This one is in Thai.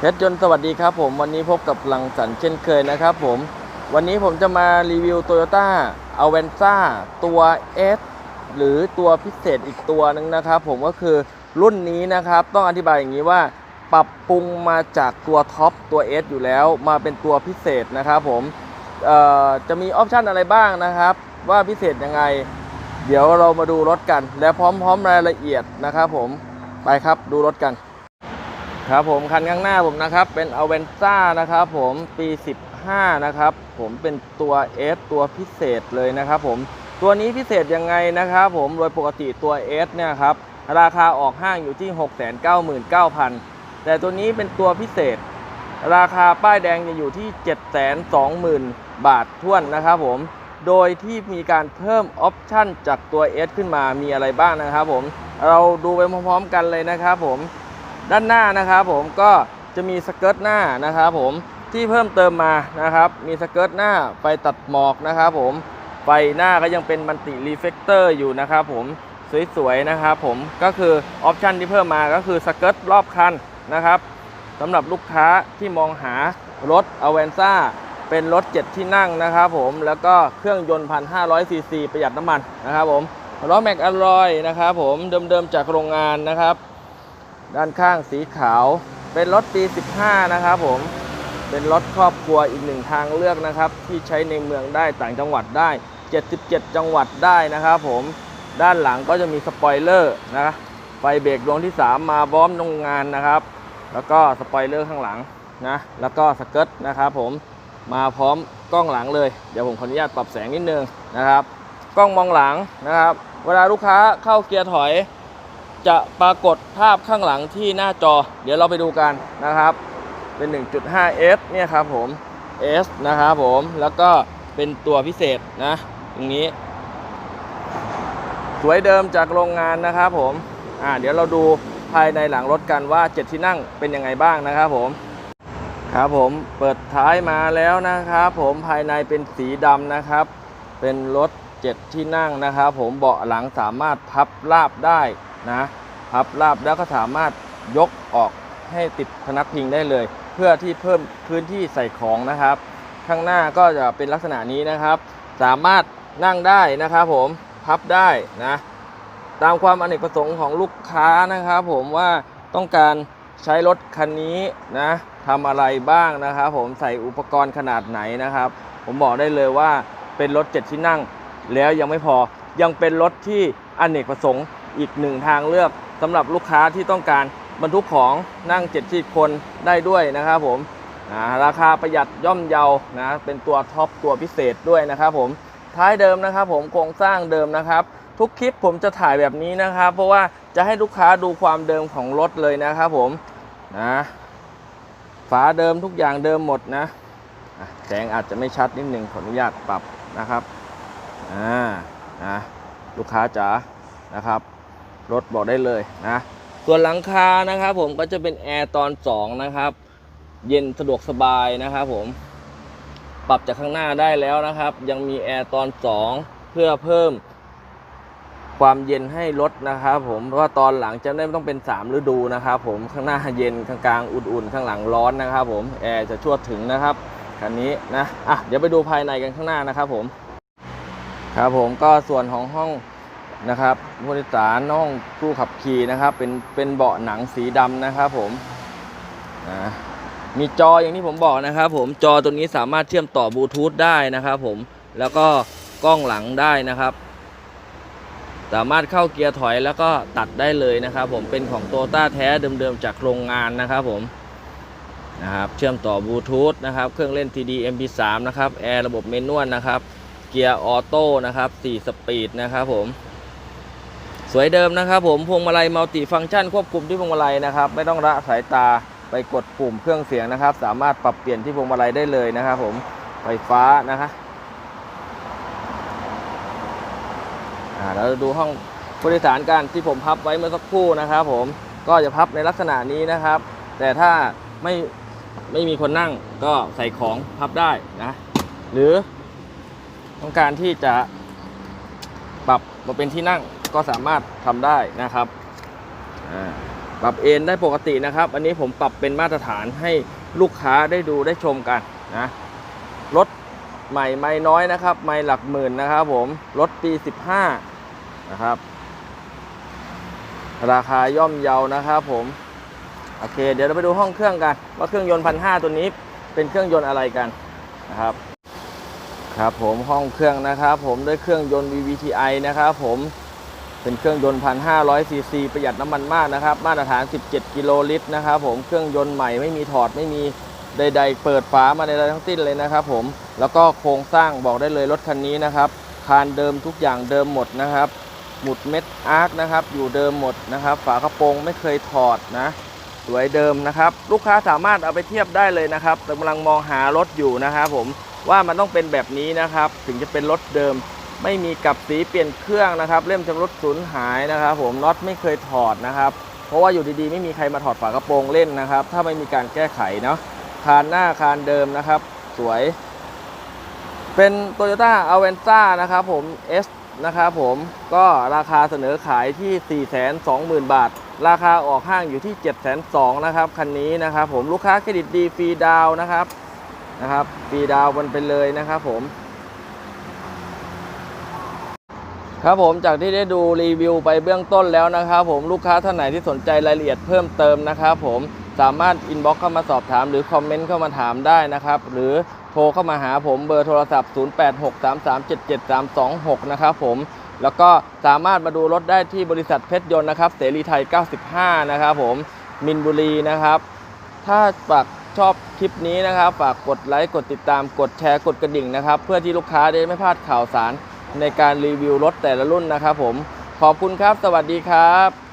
เพชรยนต์สวัสดีครับผมวันนี้พบกับลังสรรค์เช่นเคยนะครับผมวันนี้ผมจะมารีวิว Toyota a v a n z a ตัว S หรือตัวพิเศษอีกตัวหนึงนะครับผมก็คือรุ่นนี้นะครับ ต้องอธิบายอย่างนี้ว่า ปรับปรุงมาจากตัวท็อปตัว S อยู่แล้วมาเป็นตัวพิเศษนะครับผมจะมีออปชันอะไรบ้างนะครับ ว่าพิเศษยังไง เดี๋ยวเรามาดูรถกัน และพร้อมๆรายละเอียดนะครับผมไปครับดูรถกัน ครับผมคันข้างหน้าผมนะครับ เป็น a v e n z a นะครับผมปี 15 นะครับ ผมเป็นตัว S ตัวพิเศษเลยนะครับผมตัวนี้พิเศษยังไงนะครับผมโดยปกติตัว S เนี่ยครับราคาออกห้างอยู่ที่ 699,000 แต่ตัวนี้เป็นตัวพิเศษ ราคาป้ายแดงจะอยู่ที่ 720,000 บาทท้วนนะครับผมโดยที่มีการเพิ่มออปชั่นจากตัว S ขึ้นมามีอะไรบ้างนะครับผมเราดูไปพร้อมๆกันเลยนะครับผม ด้านหน้านะครับผมก็จะมีสเกิร์ตหน้านะครับผมที่เพิ่มเติมมานะครับ มีสเกิร์ตหน้าไฟตัดหมอกนะครับผมไฟหน้าก็ยังเป็นมันติรีเฟกเตอร์อยู่นะครับผมสวยๆนะครับผมก็คือออปชันที่เพิ่มมาก็คือสเกิร์ตรอบคันนะครับสำหรับลูกค้าที่มองหารถอเวนซ่าเป็นรถ 7 ที่นั่งนะครับผมแล้วก็เครื่องยนต์1,500ซีซีประหยัดน้ำมันนะครับผมล้อแม็กอลอยนะครับผมเดิมๆจากโรงงานนะครับ ด้านข้างสีขาว เป็นรถปี 15 นะครับผม เป็นรถครอบครัวอีกหนึ่งทางเลือกนะครับ ที่ใช้ในเมืองได้ต่างจังหวัดได้ 77 จังหวัดได้นะครับผม ด้านหลังก็จะมีสปอยเลอร์นะไฟเบรกดวงที่ 3 มาพร้อมโรงงานนะครับ แล้วก็สปอยเลอร์ข้างหลังนะ แล้วก็สเกิร์ตนะครับผม มาพร้อมกล้องหลังเลย เดี๋ยวผมขออนุญาตปรับแสงนิดนึงนะครับ กล้องมองหลังนะครับ เวลาลูกค้าเข้าเกียร์ถอย จะปรากฏภาพข้างหลังที่หน้าจอ เดี๋ยวเราไปดูกันนะครับ เป็น 1.5S เนี่ยครับผม S นะครับผมแล้วก็เป็นตัวพิเศษนะ ตรงนี้ สวยเดิมจากโรงงานนะครับผมอ่าเดี๋ยวเราดูภายในหลังรถกันว่า 7 ที่นั่งเป็นยังไงบ้างนะครับผมครับผมเปิดท้ายมาแล้วนะครับผมภายในเป็นสีดำนะครับ เป็นรถ 7 ที่นั่งนะครับผมเบาะหลังสามารถพับราบได้ นะพับราบแล้วก็สามารถยกออกให้ติดพนักพิงได้เลย เพื่อที่เพิ่มพื้นที่ใส่ของนะครับ ข้างหน้าก็จะเป็นลักษณะนี้นะครับ สามารถนั่งได้นะครับผมพับได้นะตามความอเนกประสงค์ของลูกค้านะครับผมว่าต้องการใช้รถคันนี้นะทำอะไรบ้างนะครับผมใส่อุปกรณ์ขนาดไหนนะครับ ผมบอกได้เลยว่าเป็นรถ 7 ที่นั่ง แล้วยังไม่พอยังเป็นรถที่อเนกประสงค์ อีกหนึ่งทางเลือกสำหรับลูกค้าที่ต้องการบรรทุกของนั่ง7ที่คนได้ด้วยนะครับผมราคาประหยัดย่อมเยานะเป็นตัวท็อปตัวพิเศษด้วยนะครับผมท้ายเดิมนะครับผมโครงสร้างเดิมนะครับ ทุกคลิปผมจะถ่ายแบบนี้นะครับ เพราะว่าจะให้ลูกค้าดูความเดิมของรถเลยนะครับผมนะฝาเดิมทุกอย่างเดิมหมดนะอะแสงอาจจะไม่ชัดนิดหนึ่งขออนุญาตปรับนะครับอ่านะลูกค้าจ๋านะครับ รถบอกได้เลยนะ ส่วนหลังคานะครับผมก็จะเป็นแอร์ตอน 2 นะครับ เย็นสะดวกสบายนะครับผม ปรับจากข้างหน้าได้แล้วนะครับ ยังมีแอร์ตอน 2 เพื่อเพิ่มความเย็นให้รถนะครับผมเพราะว่าตอนหลังจะได้ไม่ต้องเป็น 3 ฤดูนะครับผมข้างหน้าเย็นข้างกลางอุ่นๆข้างหลังร้อนนะครับผมแอร์จะชั่วถึงนะครับคันนี้นะอะเดี๋ยวไปดูภายในกันข้างหน้านะครับผมครับผมก็ส่วนของห้อง นะครับผู้โดยสารห้องผู้ขับขี่นะครับ เป็นเป็นเบาะหนังสีดำนะครับผมมีจออย่างที่ผมบอกนะครับผมจอตัวนี้สามารถเชื่อมต่อบลูทูธได้นะครับผมแล้วก็กล้องหลังได้นะครับ สามารถเข้าเกียร์ถอยแล้วก็ตัดได้เลยนะครับ ผมเป็นของโตต้าแท้เดิมๆจากโรงงานนะครับผมนะครับเชื่อมต่อบลูทูธนะครับเครื่องเล่น TD MP3 นะครับแอร์ระบบเมนวลนะครับเกียร์ออโต้นะครับ4สปีดนะครับผม สวยเดิมนะครับผมพวงมาลัยมัลติฟังก์ชันควบคุมที่พวงมาลัยนะครับ ไม่ต้องละสายตาไปกดปุ่มเครื่องเสียงนะครับ สามารถปรับเปลี่ยนที่พวงมาลัยได้เลยนะครับผมไฟฟ้านะคะอ่าเราดูห้องผู้โดยสารกันที่ผมพับไว้เมื่อสักครู่นะครับ ผมก็จะพับในลักษณะนี้นะครับ แต่ถ้าไม่ไม่มีคนนั่งก็ใส่ของพับได้นะหรือต้องการที่จะปรับมาเป็นที่นั่ง ก็สามารถทำได้นะครับปรับเอนได้ปกตินะครับ อันนี้ผมปรับเป็นมาตรฐานให้ลูกค้าได้ดูได้ชมกันนะรถใหม่ไม่น้อยนะครับ ไม่หลักหมื่นนะครับผมรถปี 15 นะครับ ราคาย่อมเยานะครับผม โอเค เดี๋ยวเราไปดูห้องเครื่องกัน ว่าเครื่องยนต์พันห้าตัวนี้เป็นเครื่องยนต์อะไรกันนะครับ ครับผมห้องเครื่องนะครับผมด้วยเครื่องยนต์ VVTi นะครับผม เป็นเครื่องยนต์พันห้าร้อยซีซีประหยัดน้ำมันมากนะครับ มาตรฐาน 17 กิโลลิตรนะครับผมเครื่องยนต์ใหม่ไม่มีถอดไม่มีใด ๆ เปิดฝามาใดๆทั้งสิ้นเลยนะครับผมแล้วก็โครงสร้างบอกได้เลยรถคันนี้นะครับคานเดิมทุกอย่างเดิมหมดนะครับหมุดเม็ดอาร์คนะครับอยู่เดิมหมดนะครับ ฝากระโปรงไม่เคยถอดนะสวยเดิมนะครับ ลูกค้าสามารถเอาไปเทียบได้เลยนะครับแต่กำลังมองหารถอยู่นะครับผมว่ามันต้องเป็นแบบนี้นะครับ ถึงจะเป็นรถเดิม ไม่มีกับสีเปลี่ยนเครื่องนะครับ เล่มชำรุดสูญหายนะครับ ผมน็อตไม่เคยถอดนะครับ เพราะว่าอยู่ดีๆ ไม่มีใครมาถอดฝากระโปรงเล่นนะครับ ถ้าไม่มีการแก้ไขเนาะคานหน้าคานเดิมนะครับ สวย เป็น Toyota a v a n z a นะครับผม S นะครับผมก็ราคาเสนอขายที่ 420,000 บาท ราคาออกห้างอยู่ที่ 702,000นะครับคันนี้นะครับ ผมลูกค้าเครดิตดีฟรีดาวนะครับนะครับฟรีดาวมันไปเลยนะครับผม ครับผมจากที่ได้ดูรีวิวไปเบื้องต้นแล้วนะครับผมลูกค้าท่านไหนที่สนใจรายละเอียดเพิ่มเติมนะครับผมสามารถอินบ็อกซ์เข้ามาสอบถาม หรือคอมเมนต์เข้ามาถามได้นะครับ หรือโทรเข้ามาหาผมเบอร์โทรศัพท์ 0863377326 นะครับผมแล้วก็สามารถมาดูรถได้ที่บริษัทเพชรยนต์นะครับ เสรีไทย 95 นะครับผมมินบุรีนะครับ ถ้าฝากชอบคลิปนี้นะครับ ฝากกดไลค์กดติดตามกดแชร์กดกระดิ่งนะครับ เพื่อที่ลูกค้าได้ไม่พลาดข่าวสาร ในการรีวิวรถแต่ละรุ่นนะครับผมขอบคุณครับ สวัสดีครับ